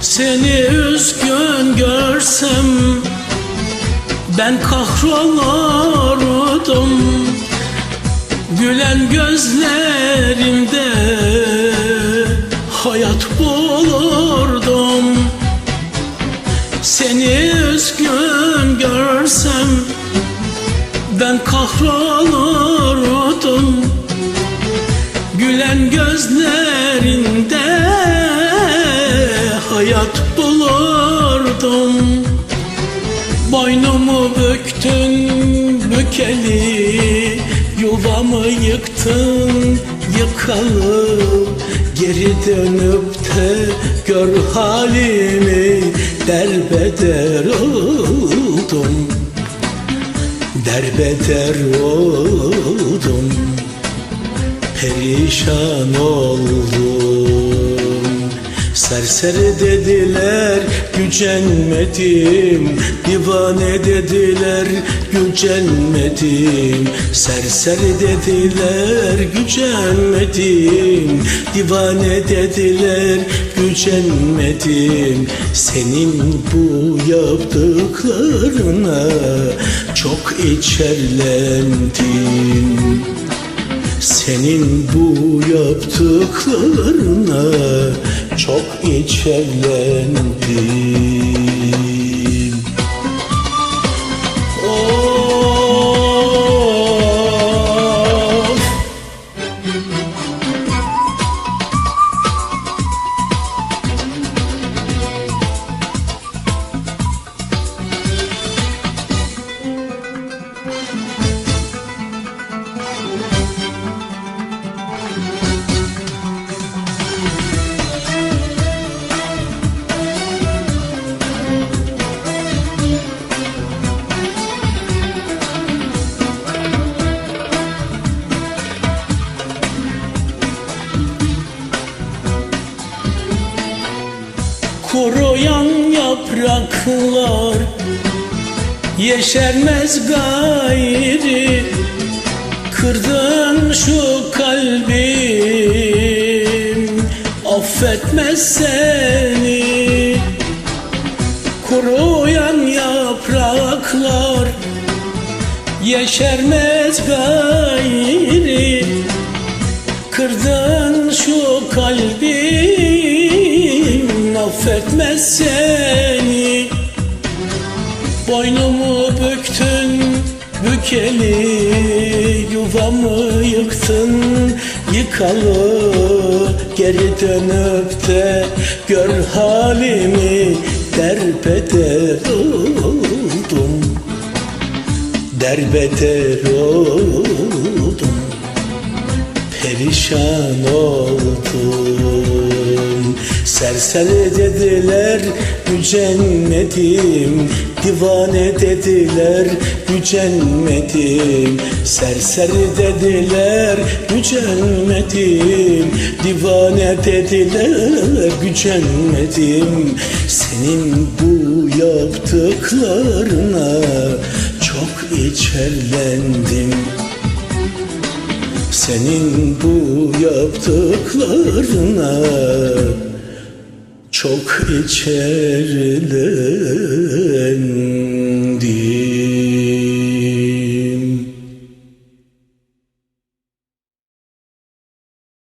Seni üzgün görsem ben kahrolurdum Gülen gözlerinde hayat bulurdum. Seni üzgün görsem ben kahrolurdum Gülen gözlerinde hayat bulurdum Boynumu büktün bükeli Yuvamı yıktın yıkalı Geri dönüp de gör halimi Derbeder oldum. Derbeder oldum Perişan oldum Serseri dediler gücenmedim. Divane dediler gücenmedim. Serseri dediler gücenmedim. Divane dediler gücenmedim. Senin bu yaptıklarına çok içerlendim. Senin bu yaptıklarına çok içerlendim. Kuruyan yapraklar Yeşermez gayri Kırdın şu kalbim Affetmez seni. Kuruyan yapraklar Yeşermez gayri Kırdın şu Affetmez seni. Boynumu büktün bükeli Yuvamı yıktın. Yıkalı Geri dönüp de gör halimi Derbeder oldum. Derbeder oldum. Perişan oldum Serseri dediler gücenmedim. Divane dediler gücenmedim. Serseri dediler gücenmedim. Divane dediler gücenmedim. Senin bu yaptıklarına çok içerlendim. Senin bu yaptıklarına çok içerlendim